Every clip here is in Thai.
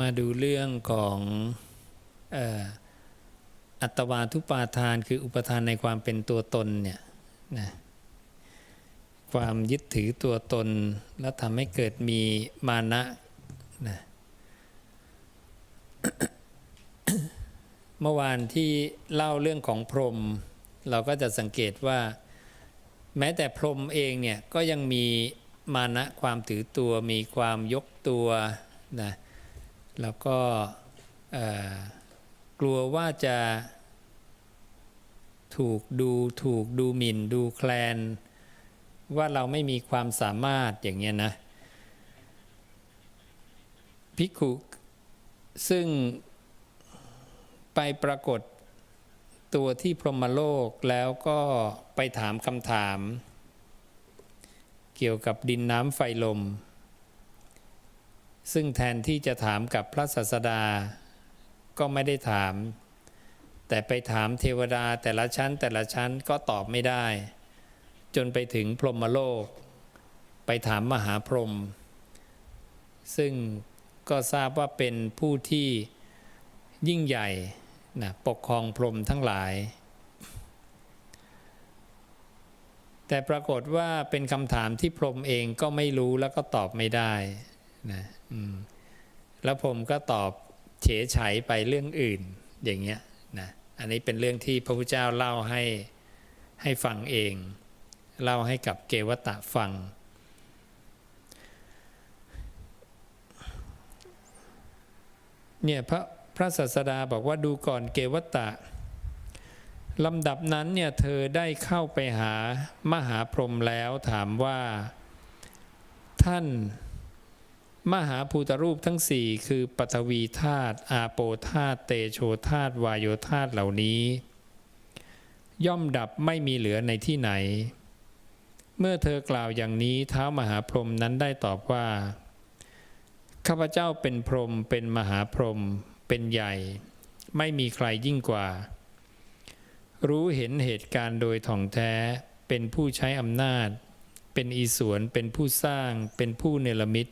มาดูเรื่องของอ่ออัตวาทุปาทานคืออุปทานในความเป็นตัวตนเนี่ยนะความยึดถือตัวตน แล้วทำให้เกิดมีมานะนะเมื่อวานที่เล่าเรื่องของพรหมเราก็จะสังเกตว่า แม้แต่พรหมเองเนี่ยก็ยังมีมานะความถือตัวมีความยกตัวนะ แล้วก็กลัวว่าจะถูกดูถูกดูหมิ่นดูแคลน ว่าเราไม่มีความสามารถอย่างเงี้ยนะภิกขุซึ่งไปปรากฏตัวที่พรหมโลกแล้วก็ไปถามคำถาม เกี่ยวกับดินน้ำไฟลม ซึ่งแทนที่จะถามกับพระศาสดา ก็ไม่ได้ถาม แต่ไปถามเทวดาแต่ละชั้นแต่ละชั้นก็ตอบไม่ได้ จนไปถึงพรหมโลก ไปถามมหาพรหมซึ่งก็ทราบว่าเป็นผู้ที่ยิ่งใหญ่นะปกครองพรหมทั้งหลาย แต่ปรากฏว่าเป็นคำถามที่พรหมเองก็ไม่รู้แล้วก็ตอบไม่ได้นะ แล้วพรหมก็ตอบเฉยฉไปเรื่องอื่นอย่างเงี้ยนะอันนี้เป็นเรื่องที่พระพุทธเจ้าเล่าให้ให้ฟังเอง เล่าให้กับเกวตะฟัง เนี่ยพระพระศาสดาบอกว่าดูก่อนเกวตะลำดับนั้นเนี่ยเธอได้เข้าไปหามหาพรหมแล้วถามว่า ท่าน มหาภูตรูปทั้งสี่คือปฐวีธาตุอาโปธาตุเตโชธาตุวายโยธาตุเหล่านี้ ย่อมดับไม่มีเหลือในที่ไหน เมื่อเธอกล่าวอย่างนี้เท้ามหาพรหมนั้นได้ตอบว่าข้าพเจ้าเป็นพรหมเป็นมหาพรหมเป็นใหญ่ ไม่มีใครยิ่งกว่า รู้เห็นเหตุการณ์โดยถ่องแท้เป็นผู้ใช้อำนาจ เป็นอีสวนเป็นผู้สร้าง เป็นผู้เนรมิต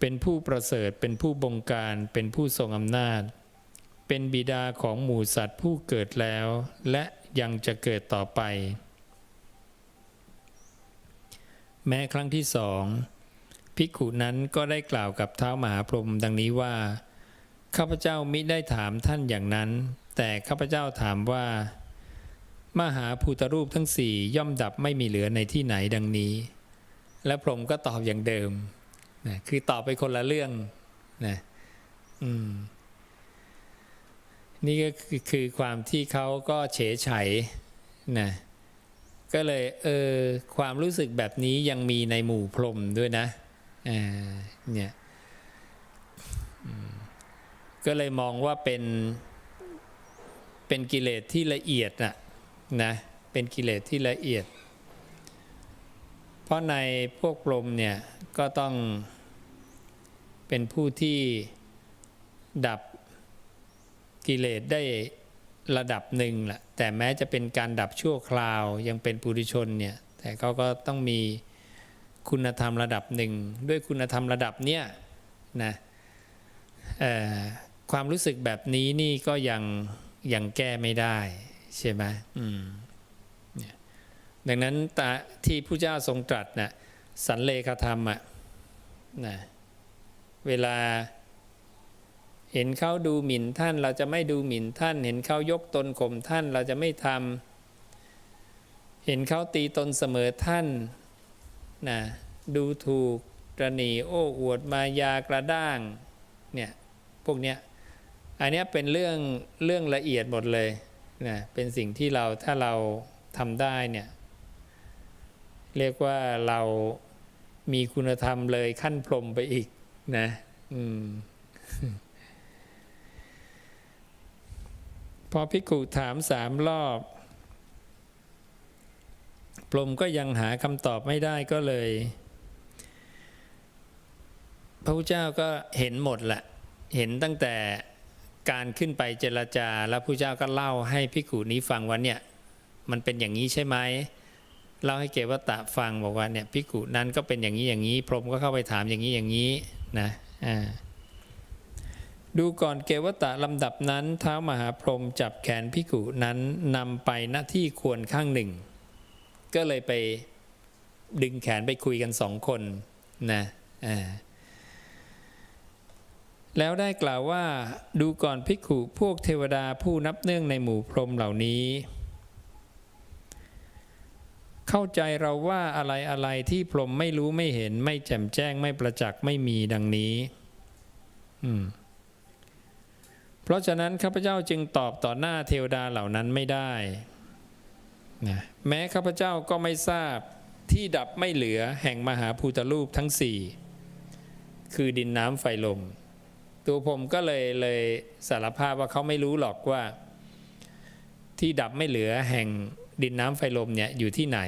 เป็นผู้ประเสริฐเป็นผู้บงการ เป็นผู้ทรงอำนาจ เป็นบิดาของหมู่สัตว์ผู้เกิดแล้ว และยังจะเกิดต่อไป แม้ครั้งที่สองภิกขุนั้นก็ได้กล่าวกับเท้ามหาพรหมดังนี้ว่า ข้าพเจ้ามิได้ถามท่านอย่างนั้น แต่ข้าพเจ้าถามว่า มหาภูตรูปทั้งสี่ย่อมดับไม่มีเหลือในที่ไหนดังนี้ และพรหมก็ตอบอย่างเดิม นะคือตอบไปคนละเรื่องนะอืมนี่ก็คือความที่เขาก็เฉยไฉนะก็เลยเออความรู้สึกแบบนี้ยังมีในหมู่พรมด้วยนะอ่าเนี่ยก็เลยมองว่าเป็นเป็นกิเลสที่ละเอียดนะนะเป็นกิเลสที่ละเอียด เพราะในพวกพรมเนี่ยก็ต้อง เป็นผู้ที่ดับกิเลสได้ระดับหนึ่งแหละแต่แม้จะเป็นการดับชั่วคราวยังเป็นปุถุชนเนี่ยแต่เขาก็ต้องมีคุณธรรมระดับหนึ่งด้วยคุณธรรมระดับเนี้ยนะเอ่อความรู้สึกแบบนี้นี่ก็ยังยังแก้ไม่ได้ใช่ไหมอืมเนี่ยดังนั้นตาที่ผู้เจ้าทรงตรัสนะสันเลขธรรมอะนะ เวลา เห็นเขาดูหมิ่นท่าน เราจะไม่ดูหมิ่นท่าน เห็นเขายกตนข่มท่าน เราจะไม่ทำเห็นเขาตีตนเสมอท่านนะดูถูกตระหนีโอ้อวดมายากระด้างเนี่ยพวกเนี้ยอันนี้เป็นเรื่องเรื่องละเอียดหมดเลยนะเป็นสิ่งที่เราถ้าเราทำได้เนี่ยเรียกว่าเรามีคุณธรรมเลยขั้นพรมไปอีก นะ อืมพอพิกุถามสามรอบพรหมก็ยังหาคำตอบไม่ได้ก็เลย พระพุทธเจ้าก็เห็นหมดแหละ เห็นตั้งแต่การขึ้นไปเจรจา แล้วพระเจ้าก็เล่าให้พิกุนี้ฟังว่าเนี่ย มันเป็นอย่างนี้ใช่ไหมเล่าให้เกวตะฟังบอกว่าเนี่ยพิกุนั้นก็เป็นอย่างนี้อย่างนี้ พรหมก็เข้าไปถามอย่างนี้อย่างนี้ นะดูก่อนเกวตะลำดับนั้นเท้ามหาพรหมจับแขนพิกุนั้นนำไปหน้าที่ควรข้างหนึ่ง ก็เลยไปดึงแขนไปคุยกันสองคนนะอ่าแล้วได้กล่าวว่าดูก่อนภิกขุพวกเทวดาผู้นับเนื่องในหมู่พรหมเหล่านี้ เข้าใจเราว่าอะไรอะไรที่พรหมไม่รู้ไม่เห็น ไม่แจ่มแจ้งไม่ประจักษ์ไม่มีดังนี้ อืม เพราะฉะนั้นข้าพเจ้าจึงตอบต่อหน้าเทวดาเหล่านั้นไม่ได้นะแม้ข้าพเจ้าก็ไม่ทราบที่ดับไม่เหลือแห่งมหาภูตรูปทั้งสี่คือดินน้ำไฟลม ตัวผมก็เลยเลยสารภาพว่าเขาไม่รู้หรอกว่า ที่ดับไม่เหลือแห่ง ดินน้ำไฟลมเนี่ยอยู่ที่ไหน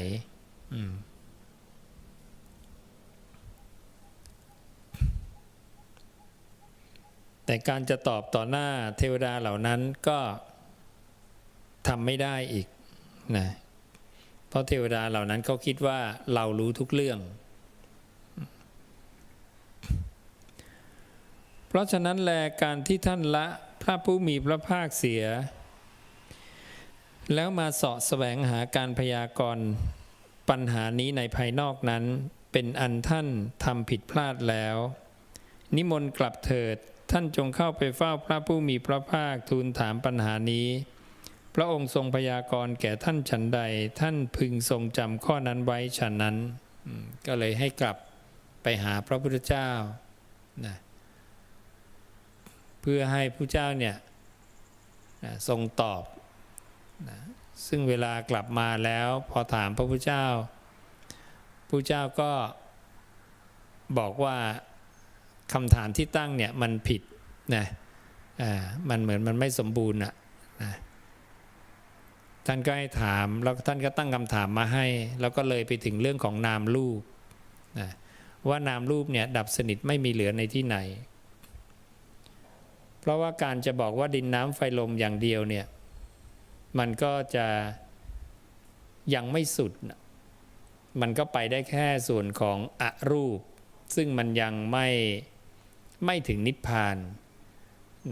แต่การจะตอบต่อหน้าเทวดาเหล่านั้นก็ทำไม่ได้อีกนะเพราะเทวดาเหล่านั้นเขาคิดว่าเรารู้ทุกเรื่อง เพราะฉะนั้นแลการที่ท่านละพระผู้มีพระภาคเสีย แล้วมาเสาะแสวงหาการพยากรณ์ปัญหานี้ในภายนอกนั้น เป็นอันท่านทำผิดพลาดแล้ว นิมนต์กลับเถิดท่านจงเข้าไปเฝ้าพระผู้มีพระภาคทูลถามปัญหานี้ พระองค์ทรงพยากรณ์แก่ท่านฉันใด ท่านพึงทรงจำข้อนั้นไว้ฉันนั้น ก็เลยให้กลับไปหาพระพุทธเจ้านะเพื่อให้ผู้เจ้าเนี่ยทรงตอบ นะซึ่งเวลากลับมาแล้วพอถามพระพุทธเจ้าผู้เจ้าก็บอกว่าคำถามที่ตั้งเนี่ยมันผิดนะมันเหมือนมันไม่สมบูรณ์อะนะท่านก็ให้ถามแล้วท่านก็ตั้งคำถามมาให้ แล้วก็เลยไปถึงเรื่องของนามรูปนะว่านามรูปเนี่ยดับสนิทไม่มีเหลือในที่ไหน เพราะว่าการจะบอกว่าดินน้ำไฟลมอย่างเดียวเนี่ย มันก็จะยังไม่สุด มันก็ไปได้แค่ส่วนของอรูป ซึ่งมันยังไม่ไม่ถึงนิพพาน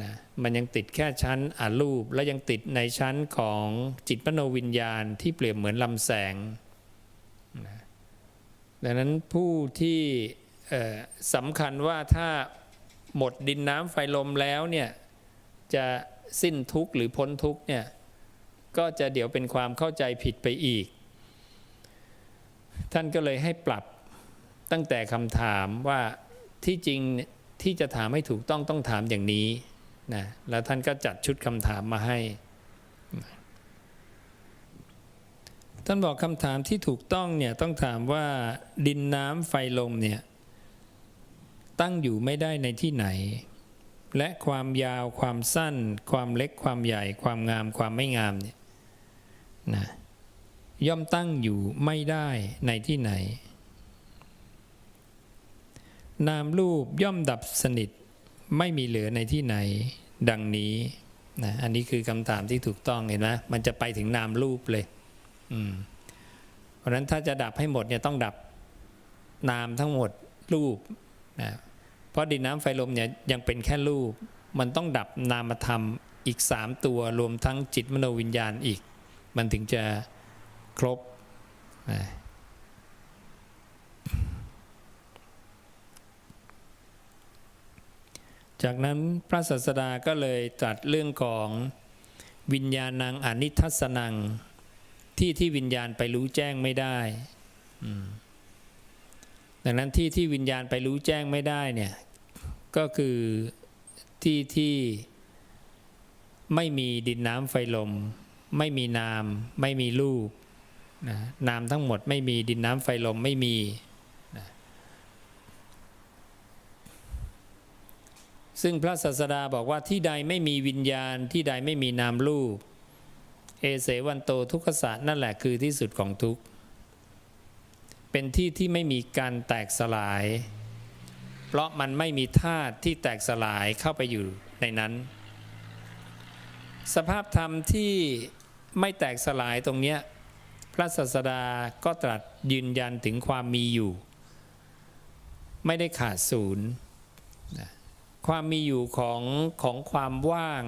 นะมันยังติดแค่ชั้นอรูป และยังติดในชั้นของจิตมโนวิญญาณที่เปรียบเหมือนลำแสงนะดังนั้นผู้ที่สำคัญว่าถ้าหมดดินน้ำไฟลมแล้วเนี่ยจะสิ้นทุกข์หรือพ้นทุกข์เนี่ย ก็จะเดี๋ยวเป็นความเข้าใจผิดไปอีก ท่านก็เลยให้ปรับตั้งแต่คำถามว่าที่จริงที่จะถามให้ถูกต้องต้องถามอย่างนี้นะแล้วท่านก็จัดชุดคำถามมาให้ ท่านบอกคำถามที่ถูกต้องเนี่ยต้องถามว่าดินน้ำไฟลมเนี่ยตั้งอยู่ไม่ได้ในที่ไหน และความยาวความสั้น ความเล็กความใหญ่ ความงามความไม่งามเนี่ย นะย่อมตั้งอยู่ไม่ได้ในที่ไหน นามรูปย่อมดับสนิทไม่มีเหลือในที่ไหน ดังนี้นะอันนี้คือคำถามที่ถูกต้องเห็นไหมมันจะไปถึงนามรูปเลยอืมเพราะฉะนั้นถ้าจะดับให้หมดเนี่ยต้องดับนามทั้งหมดรูปนะเพราะดินน้ำไฟลมเนี่ยยังเป็นแค่รูป มันต้องดับนามธรรมอีกสามตัวรวมทั้งจิตมโนวิญญาณอีก มันถึงจะครบนะจากนั้นพระศาสดาก็เลยตรัสเรื่องของวิญญาณังอนิทัศนัง ที่ที่วิญญาณไปรู้แจ้งไม่ได้ดังนั้นที่ที่วิญญาณไปรู้แจ้งไม่ได้เนี่ยก็คือที่ที่ไม่มีดินน้ำไฟลม ไม่มีนาม ไม่มีรูปนะนามทั้งหมดไม่มีดินน้ำไฟลมไม่มีนะซึ่งพระศาสดาบอกว่าที่ใดไม่มีวิญญาณที่ใดไม่มีนามรูปเอเสวันโตทุกขศาสตนั่นแหละคือที่สุดของทุกข์เป็นที่ที่ไม่มีการแตกสลาย เพราะมันไม่มีธาตุที่แตกสลายเข้าไปอยู่ในนั้น สภาพธรรมที่ ไม่แตกสลายตรงเนี้ยพระศาสดาก็ตรัสยืนยันถึงความมีอยู่ ไม่ได้ขาดศูนย์ความมีอยู่ของของความว่าง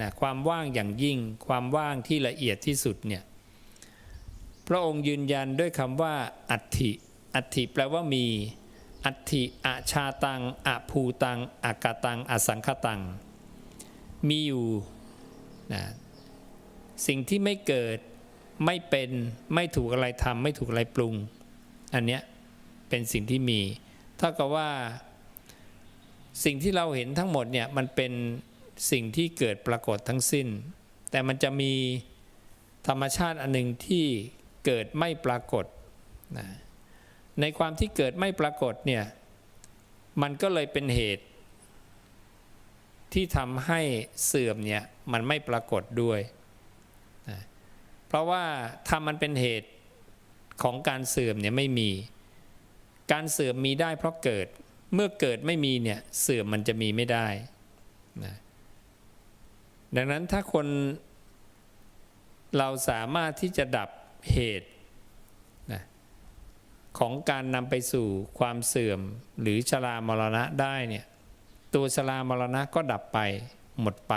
นะความว่างอย่างยิ่ง ความว่างที่ละเอียดที่สุดเนี่ยพระองค์ยืนยันด้วยคำว่าอัตถิอัตถิแปลว่ามี อัตถิอาชาตังอะภูตังอากาตังอสังคตัง มีอยู่นะ สิ่งที่ไม่เกิดไม่เป็นไม่ถูกอะไรทำไม่ถูกอะไรปรุง อันเนี้ยเป็นสิ่งที่มีเท่ากับว่า สิ่งที่เราเห็นทั้งหมดเนี่ยมันเป็นสิ่งที่เกิดปรากฏทั้งสิ้น แต่มันจะมีธรรมชาติอันหนึ่งที่เกิดไม่ปรากฏนะในความที่เกิดไม่ปรากฏเนี่ยมันก็เลยเป็นเหตุ ที่ทำให้เสื่อมเนี่ยมันไม่ปรากฏด้วย ราะว่าถ้ามันเป็นเหตุของการเสื่อมเนี่ยไม่มี การเสื่อมมีได้เพราะเกิด เมื่อเกิดไม่มีเนี่ยเสื่อมมันจะมีไม่ได้นะดังนั้นถ้าคนเราสามารถที่จะดับเหตุนะของการนำไปสู่ความเสื่อมหรือชรามรณะได้เนี่ยตัวชรามรณะก็ดับไปหมดไป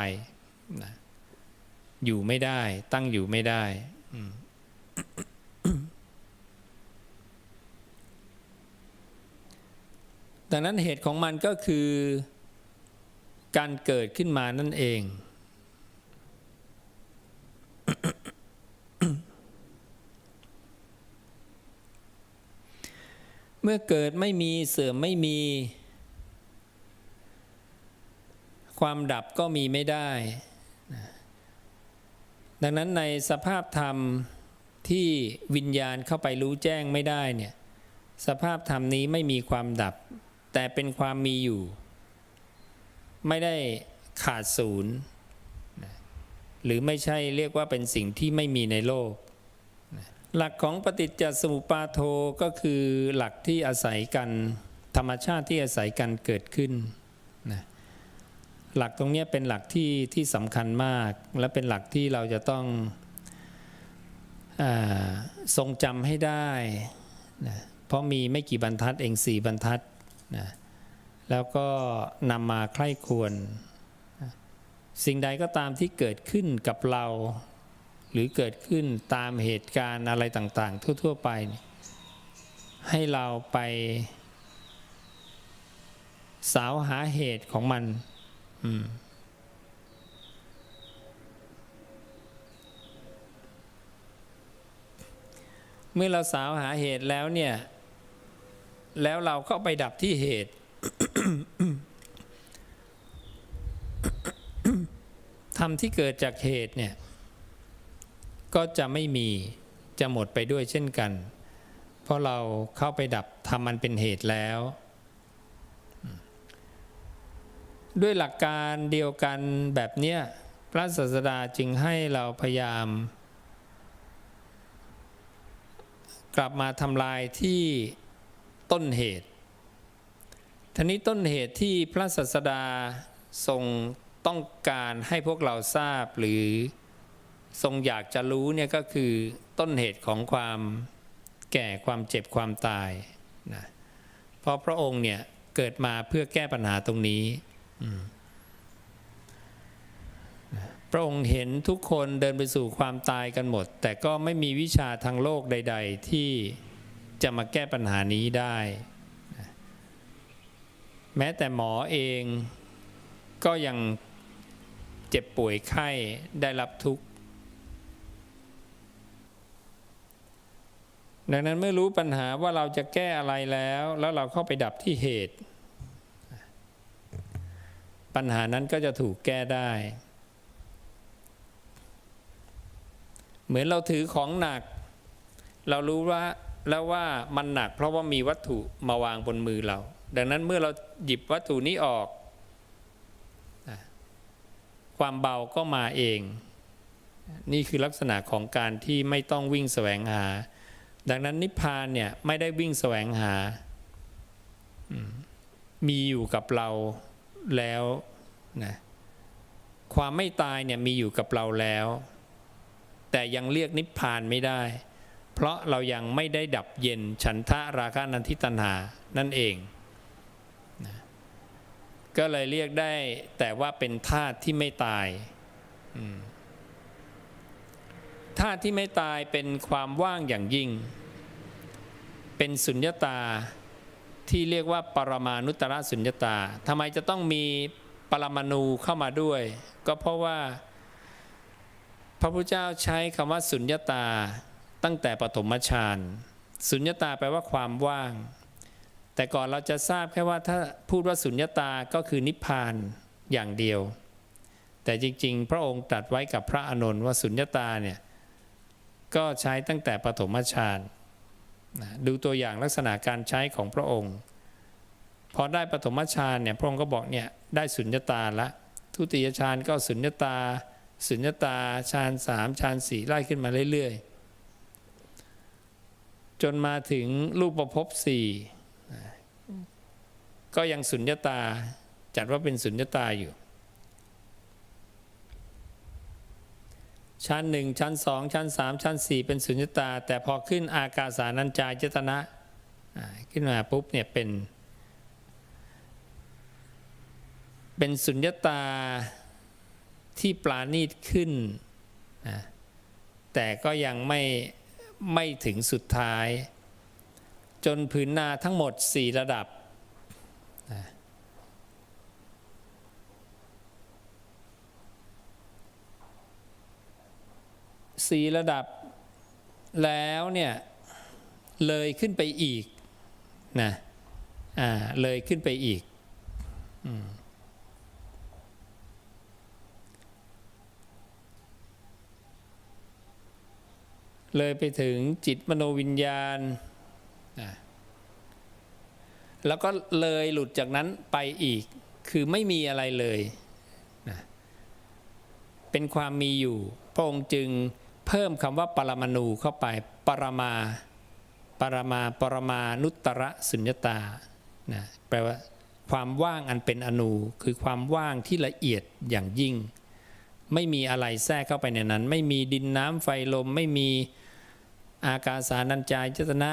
นะ อยู่ไม่ได้ ตั้งอยู่ไม่ได้ดังนั้นเหตุของมันก็คือ การเกิดขึ้นมานั่นเอง เมื่อเกิดไม่มีเสื่อมไม่มี ความดับก็มีไม่ได้ ดังนั้นในสภาพธรรมที่วิญญาณเข้าไปรู้แจ้งไม่ได้เนี่ยสภาพธรรมนี้ไม่มีความดับ แต่เป็นความมีอยู่ ไม่ได้ขาดศูนย์หรือไม่ใช่เรียกว่าเป็นสิ่งที่ไม่มีในโลก หลักของปฏิจจสมุปาโทก็คือหลักที่อาศัยกัน ธรรมชาติที่อาศัยกันเกิดขึ้นนะ หลักตรงนี้เป็นหลักที่ที่สำคัญมาก และเป็นหลักที่เราจะต้องอทรงจำให้ได้นะเพราะมีไม่กี่บรรทัดเองสี่บรรทัดนะแล้วก็นำมาใคร่ควรนะสิ่งใดก็ตามที่เกิดขึ้นกับเรา หรือเกิดขึ้นตามเหตุการณ์อะไรต่าง ๆ ทั่ว ๆ ไป ให้เราไปสาวหาเหตุของมัน เมื่อเราสาวหาเหตุแล้วเนี่ย แล้วเราก็ไปดับที่เหตุธรรมที่เกิดจากเหตุเนี่ย ก็จะไม่มีจะหมดไปด้วยเช่นกัน เพราะเราเข้าไปดับทำมันเป็นเหตุแล้ว ด้วยหลักการเดียวกันแบบเนี้ยพระศาสดาจึงให้เราพยายาม กลับมาทำลายที่ต้นเหตุ ทีนี้ต้นเหตุที่พระศาสดาทรงต้องการให้พวกเราทราบหรือทรงอยากจะรู้เนี่ยก็คือต้นเหตุของความแก่ความเจ็บความตายนะเพราะพระองค์เนี่ยเกิดมาเพื่อแก้ปัญหาตรงนี้ พระองค์เห็นทุกคนเดินไปสู่ความตายกันหมด แต่ก็ไม่มีวิชาทางโลกใด ๆ ที่จะมาแก้ปัญหานี้ได้ แม้แต่หมอเองก็ยังเจ็บป่วยไข้ได้รับทุกข์ ดังนั้นเมื่อรู้ปัญหาว่าเราจะแก้อะไรแล้ว แล้วเราเข้าไปดับที่เหตุ ปัญหานั้นก็จะถูกแก้ได้ เหมือนเราถือของหนัก เรารู้ว่าแล้วว่ามันหนัก เพราะว่ามีวัตถุมาวางบนมือเรา ดังนั้นเมื่อเราหยิบวัตถุนี้ออก ความเบาก็มาเอง นี่คือลักษณะของการที่ไม่ต้องวิ่งแสวงหา ดังนั้นนิพพานเนี่ยไม่ได้วิ่งแสวงหา มีอยู่กับเรา แล้วนะความไม่ตายเนี่ยมีอยู่กับเราแล้ว แต่ยังเรียกนิพพานไม่ได้ เพราะเรายังไม่ได้ดับเย็นฉันทะราคะนันทิตันหานั่นเองนะก็เลยเรียกได้แต่ว่าเป็นธาตุที่ไม่ตายธาตุที่ไม่ตายเป็นความว่างอย่างยิ่ง เป็นสุญญตา ที่เรียกว่าปรมานุตตรสุญญตาทำไมจะต้องมีปรมาณูเข้ามาด้วย ก็เพราะว่า พระพุทธเจ้าใช้คำว่าสุญญตาตั้งแต่ปฐมฌานสุญญตาแปลว่าความว่าง แต่ก่อนเราจะทราบแค่ว่าถ้าพูดว่าสุญญตาก็คือนิพพานอย่างเดียว แต่จริงๆ พระองค์ตรัสไว้กับพระอานนท์ว่าสุญญตาเนี่ยก็ใช้ตั้งแต่ปฐมฌาน ดูตัวอย่างลักษณะการใช้ของพระองค์ พอได้ปฐมฌานเนี่ยพระองค์ก็บอกเนี่ยได้สุญญตาละทุติยฌานก็สุญญตา สุญญตาฌานสามฌานสี่ไล่ขึ้นมาเรื่อยๆ จนมาถึงรูปประพบสี่ก็ยังสุญญตาจัดว่าเป็นสุญญตาอยู่ ชั้นหนึ่งชั้นสองชั้นสามชั้นสี่เป็นสุญญตา แต่พอขึ้นอากาสานัญจายตนะขึ้นมาปุ๊บเนี่ยเป็น เป็นสุญญตาที่ปราณีตขึ้นนะแต่ก็ยังไม่ไม่ถึงสุดท้าย จนผืนนาทั้งหมดสี่ระดับ สี่ระดับแล้วเนี่ยเลยขึ้นไปอีกนะอ่าเลยขึ้นไปอีกอเลยไปถึงจิตมโนวิญญาณนะแล้วก็เลยหลุดจากนั้นไปอีก คือไม่มีอะไรเลยนะเป็นความมีอยู่ พระองค์จึง เพิ่มคำว่าปรมาณูเข้าไป ปรมา ปรมา ปรมานุตตรสุญญตานะแปลว่าความว่างอันเป็นอนูคือความว่างที่ละเอียดอย่างยิ่ง ไม่มีอะไรแทรกเข้าไปในนั้น ไม่มีดินน้ำไฟลม ไม่มีอากาสานัญจายจตนะ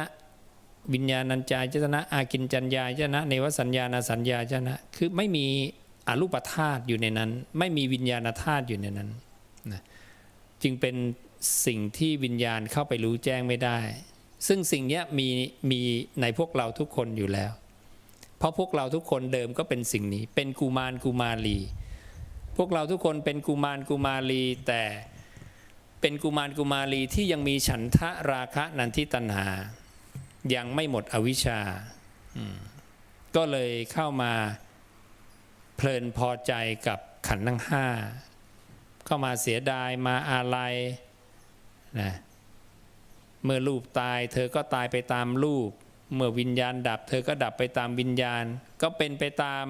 วิญญาณัญจายจตนะ อากินจัญญายจตนะ เนวสัญญาณสัญญาจตนะ คือไม่มีอรูปธาตุอยู่ในนั้น ไม่มีวิญญาณธาตุอยู่ในนั้นนะจึงเป็น สิ่งที่วิญญาณเข้าไปรู้แจ้งไม่ได้ ซึ่งสิ่งนี้มีมีในพวกเราทุกคนอยู่แล้ว เพราะพวกเราทุกคนเดิมก็เป็นสิ่งนี้ เป็นกุมารกุมารี พวกเราทุกคนเป็นกุมารกุมารีแต่เป็นกุมารกุมารีที่ยังมีฉันทะราคะนันทิตัณหา ยังไม่หมดอวิชชา ก็เลยเข้ามาเพลินพอใจกับขันธ์ทั้งห้าเข้ามาเสียดายมาอาลัย นะเมื่อลูกตาย เธอก็ตายไปตามลูกเมื่อวิญญาณดับ เธอก็ดับไปตามวิญญาณ ก็เป็นไปตาม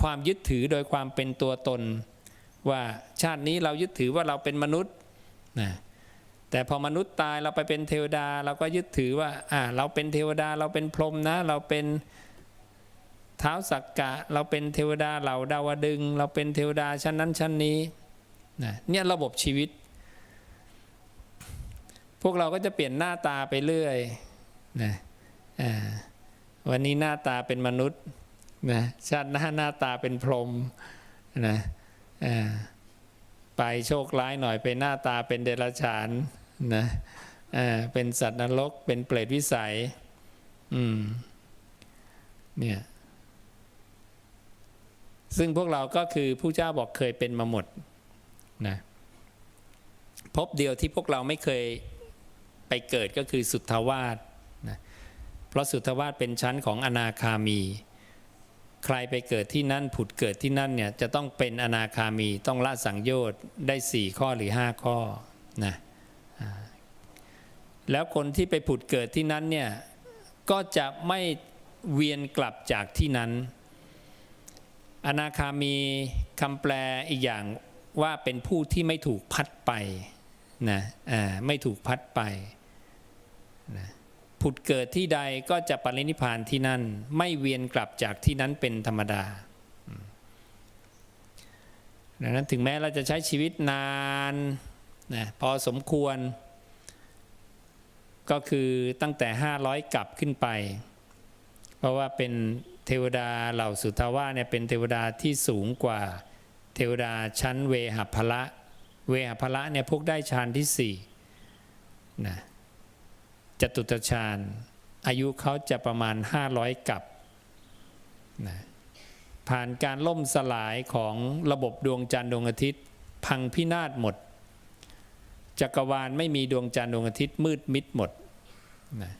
ความยึดถือโดยความเป็นตัวตน ว่าชาตินี้เรายึดถือว่าเราเป็นมนุษย์นะแต่พอมนุษย์ตายเราไปเป็นเทวดา เราก็ยึดถือว่าอ่าเราเป็นเทวดาเราเป็นพรหมนะ เราเป็นเท้าสักกะ เราเป็นเทวดาเหล่าดาวดึง เราเป็นเทวดาชั้นนั้นชั้นนี้นะเนี่ยระบบชีวิต พวกเราก็จะเปลี่ยนหน้าตาไปเรื่อยนะวันนี้หน้าตาเป็นมนุษย์นะชาติหน้าหน้าตาเป็นพรหมนะไปโชคร้ายหน่อยไปหน้าตาเป็นเดรัจฉานนะเป็นสัตว์นรก เป็นเปรตวิสัย อืม เนี่ย ซึ่งพวกเราก็คือผู้เจ้าบอกเคยเป็นมาหมดนะพบเดียวที่พวกเราไม่เคย ไปเกิดก็คือสุทธาวาสนะเพราะสุทธาวาสเป็นชั้นของอนาคามี ใครไปเกิดที่นั่นผุดเกิดที่นั่นเนี่ยจะต้องเป็นอนาคามีต้องละสังโยชน์ได้สี่ข้อหรือห้าข้อนะแล้วคนที่ไปผุดเกิดที่นั้นเนี่ยก็จะไม่เวียนกลับจากที่นั้น อนาคามีคำแปลอีกอย่างว่าเป็นผู้ที่ไม่ถูกพัดไปนะไม่ถูกพัดไป นะผุดเกิดที่ใดก็จะปรินิพานที่นั่น ไม่เวียนกลับจากที่นั้นเป็นธรรมดาดังนั้นถึงแม้เราจะใช้ชีวิตนานนะพอสมควร ก็คือตั้งแต่ 500 กลับขึ้นไป เพราะว่าเป็นเทวดาเหล่าสุทาวาเนี่ยเป็นเทวดาที่สูงกว่าเทวดาชั้นเวหัพละ เวหัพละเนี่ยพวกได้ฌานที่สี่นะ จตุตฌานอายุเขาจะประมาณ 500 กับนะผ่านการล่มสลายของระบบดวงจันทร์ดวงอาทิตย์ พังพินาศหมด จักรวาลไม่มีดวงจันทร์ดวงอาทิตย์มืดมิดหมดนะ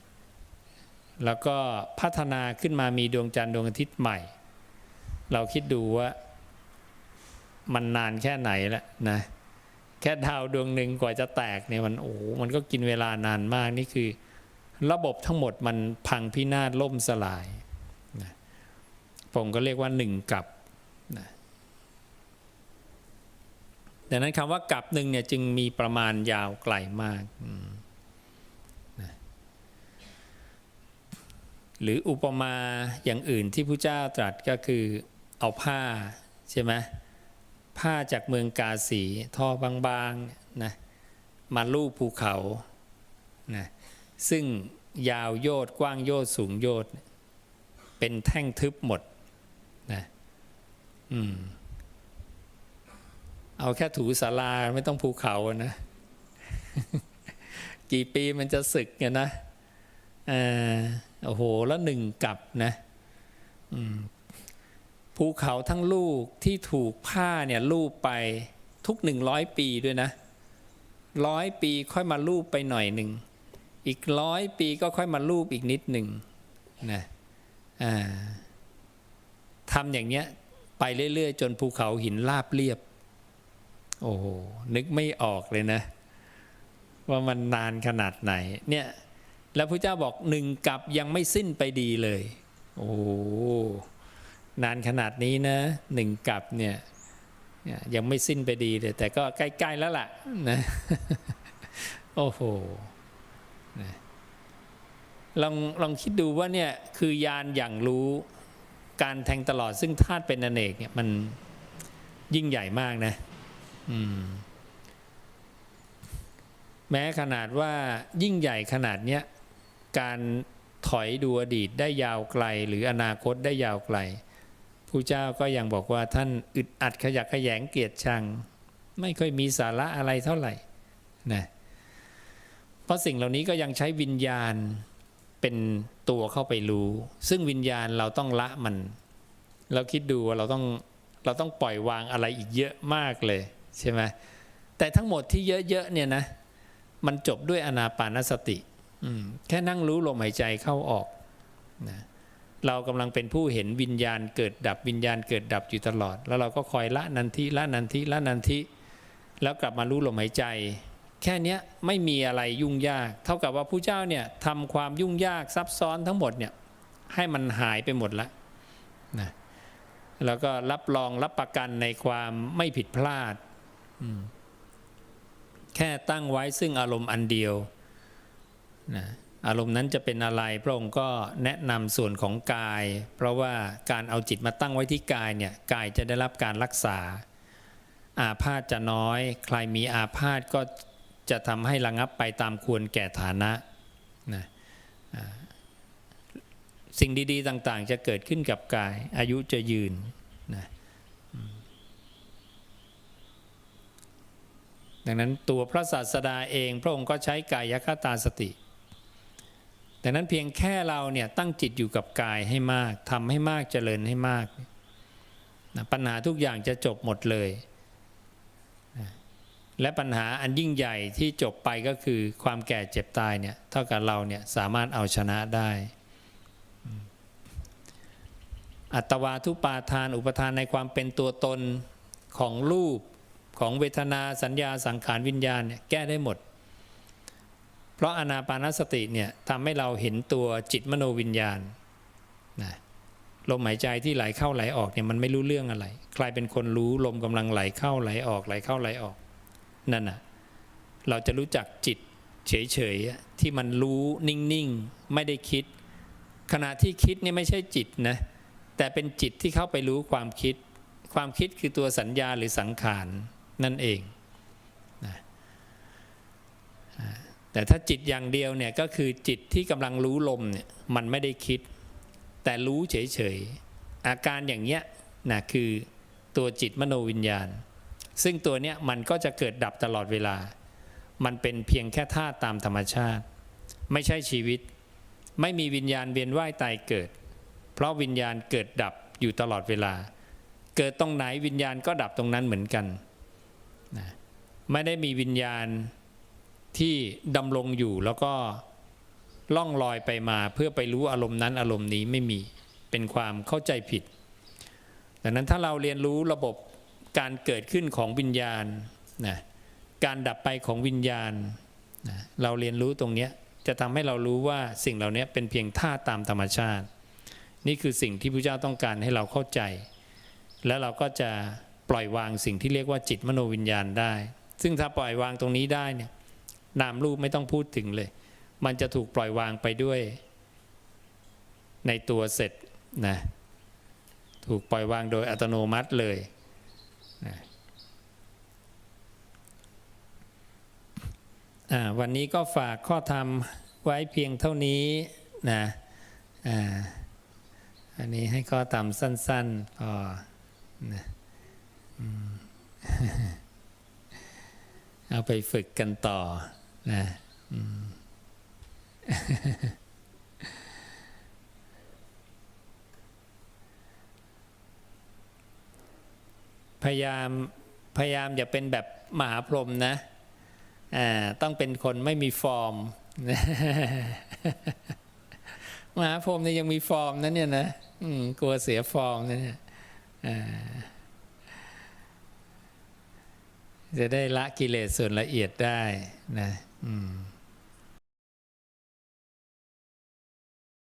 แล้วก็พัฒนาขึ้นมามีดวงจันทร์ดวงอาทิตย์ใหม่ เราคิดดูว่ามันนานแค่ไหนแล้วนะ แค่ดาวดวงหนึ่งกว่าจะแตกเนี่ยมันโอ้มันก็กินเวลานานมากนี่คือ ระบบทั้งหมดมันพังพินาศล่มสลายนะผมก็เรียกว่าหนึ่งกับนะดังนั้นคำว่ากับหนึ่งเนี่ยจึงมีประมาณยาวไกลมากนะหรืออุปมาอย่างอื่นที่พระเจ้าตรัสก็คือเอาผ้าใช่ไหม ผ้าจากเมืองกาสีท่อบางๆนะมาลูบภูเขานะซึ่งยาวโยดกว้างโยดสูงโยดเป็นแท่งทึบหมดนะอืมเอาแค่ถูสาราไม่ต้องภูเขานะ กี่ปีมันจะสึกเนี่ยนะเออโอ้โห แล้วหนึ่งกลับนะ อืม ภูเขาทั้งลูกที่ถูกผ้าเนี่ยลูบไปทุกหนึ่งร้อยปีด้วยนะร้อยปีค่อยมาลูบไปหน่อยหนึ่ง อีกร้อยปีก็ค่อยมาลูบอีกนิดหนึ่งนะทำอย่างเนี้ยไปเรื่อย ๆ จนภูเขาหินราบเรียบ โอ้โหนึกไม่ออกเลยนะ ว่ามันนานขนาดไหน เนี่ย แล้วพระเจ้าบอกหนึ่งกับยังไม่สิ้นไปดีเลย โอ้โห นานขนาดนี้นะหนึ่งกับเนี่ยยังไม่สิ้นไปดีเลยแต่ก็ใกล้ ๆ แล้วล่ะนะโอ้โหลองลองคิดดูว่าเนี่ยคือยานอย่างรู้การแทงตลอดซึ่งธาตุเป็นอเนกเนี่ยมันยิ่งใหญ่มากนะอืมแม้ขนาดว่ายิ่งใหญ่ขนาดเนี้ยการถอยดูอดีตได้ยาวไกล หรืออนาคตได้ยาวไกล ผู้เจ้าก็ยังบอกว่าท่านอึดอัดขยักขยงเกียรติชัง ไม่ค่อยมีสาระอะไรเท่าไหร่นะเพราะสิ่งเหล่านี้ก็ยังใช้วิญญาณเป็นตัวเข้าไปรู้ ซึ่งวิญญาณเราต้องละมัน เราคิดดูว่าเราต้องเราต้องปล่อยวางอะไรอีกเยอะมากเลยใช่ไหมแต่ทั้งหมดที่เยอะๆเนี่ยนะมันจบด้วยอนาปานสติแค่นั่งรู้ลมหายใจเข้าออกนะ เรากำลังเป็นผู้เห็นวิญญาณเกิดดับวิญญาณเกิดดับอยู่ตลอด แล้วเราก็คอยละนันทิละนันทิละนันทิแล้วกลับมารู้ลมหายใจ แค่นี้ไม่มีอะไรยุ่งยาก เท่ากับว่าผู้เจ้าเนี่ยทำความยุ่งยากซับซ้อนทั้งหมดเนี่ยให้มันหายไปหมดแล้วนะแล้วก็รับรองรับประกันในความไม่ผิดพลาด แค่ตั้งไว้ซึ่งอารมณ์อันเดียวนะ อารมณ์นั้นจะเป็นอะไร พระองค์ก็แนะนำส่วนของกาย เพราะว่าการเอาจิตมาตั้งไว้ที่กายเนี่ยกายจะได้รับการรักษา อาพาธจะน้อย ใครมีอาพาธก็จะทำให้ระงับไปตามควรแก่ฐานะนะสิ่งดีๆต่างๆ จะเกิดขึ้นกับกาย อายุจะยืนนะดังนั้นตัวพระศาสดาเองพระองค์ก็ใช้กายคตาสติ ดังนั้นเพียงแค่เราเนี่ยตั้งจิตอยู่กับกายให้มากทำให้มากเจริญให้มากนะปัญหาทุกอย่างจะจบหมดเลยนะและปัญหาอันยิ่งใหญ่ที่จบไปก็คือความแก่เจ็บตายเนี่ยเท่ากับเราเนี่ยสามารถเอาชนะได้ อัตวาทุปาทานอุปทานในความเป็นตัวตนของรูปของเวทนาสัญญาสังขารวิญญาณเนี่ยแก้ได้หมด ราะอนาปานสติเนี่ยทำให้เราเห็นตัวจิตมโนวิญญาณนะลมหายใจที่ไหลเข้าไหลออกเนี่ยมันไม่รู้เรื่องอะไร ใครเป็นคนรู้ลมกำลังไหลเข้าไหลออกไหลเข้าไหลออกนั่นน่ะเราจะรู้จักจิตเฉยๆที่มันรู้นิ่งๆไม่ได้คิด ขณะที่คิดนี่ไม่ใช่จิตนะแต่เป็นจิตที่เข้าไปรู้ความคิด ความคิดคือตัวสัญญาหรือสังขารนั่นเองนะ แต่ถ้าจิตอย่างเดียวเนี่ยก็คือจิตที่กำลังรู้ลมเนี่ยมันไม่ได้คิด แต่รู้เฉยๆ อาการอย่างเนี้ยนะคือตัวจิตมโนวิญญาณ ซึ่งตัวเนี้ยมันก็จะเกิดดับตลอดเวลา มันเป็นเพียงแค่ธาตุตามธรรมชาติ ไม่ใช่ชีวิต ไม่มีวิญญาณเวียนว่ายตายเกิด เพราะวิญญาณเกิดดับอยู่ตลอดเวลา เกิดตรงไหนวิญญาณก็ดับตรงนั้นเหมือนกันนะไม่ได้มีวิญญาณ ที่ดำรงอยู่แล้วก็ล่องลอยไปมาเพื่อไปรู้อารมณ์นั้นอารมณ์นี้ไม่มีเป็นความเข้าใจผิด ดังนั้นถ้าเราเรียนรู้ระบบการเกิดขึ้นของวิญญาณนะการดับไปของวิญญาณนะเราเรียนรู้ตรงนี้จะทำให้เรารู้ว่าสิ่งเหล่านี้เป็นเพียงท่าตามธรรมชาติ นี่คือสิ่งที่พระเจ้าต้องการให้เราเข้าใจ แล้วเราก็จะปล่อยวางสิ่งที่เรียกว่าจิตมโนวิญญาณได้ ซึ่งถ้าปล่อยวางตรงนี้ได้เนี่ย นามรูปไม่ต้องพูดถึงเลย มันจะถูกปล่อยวางไปด้วย ในตัวเสร็จนะถูกปล่อยวางโดยอัตโนมัติเลยนะวันนี้ก็ฝากข้อธรรมไว้เพียงเท่านี้นะอ่าอันนี้ให้ข้อธรรมสั้นๆพอนะเอาไปฝึกกันต่อ นะพยายามพยายามอย่าเป็นแบบมหาพรหมนะอ่าต้องเป็นคนไม่มีฟอร์ม มหาพรหมเนี่ยยังมีฟอร์มนะเนี่ยนะกลัวเสียฟอร์มนะเนี่ยจะได้ละกิเลสส่วนละเอียดได้นะ อืม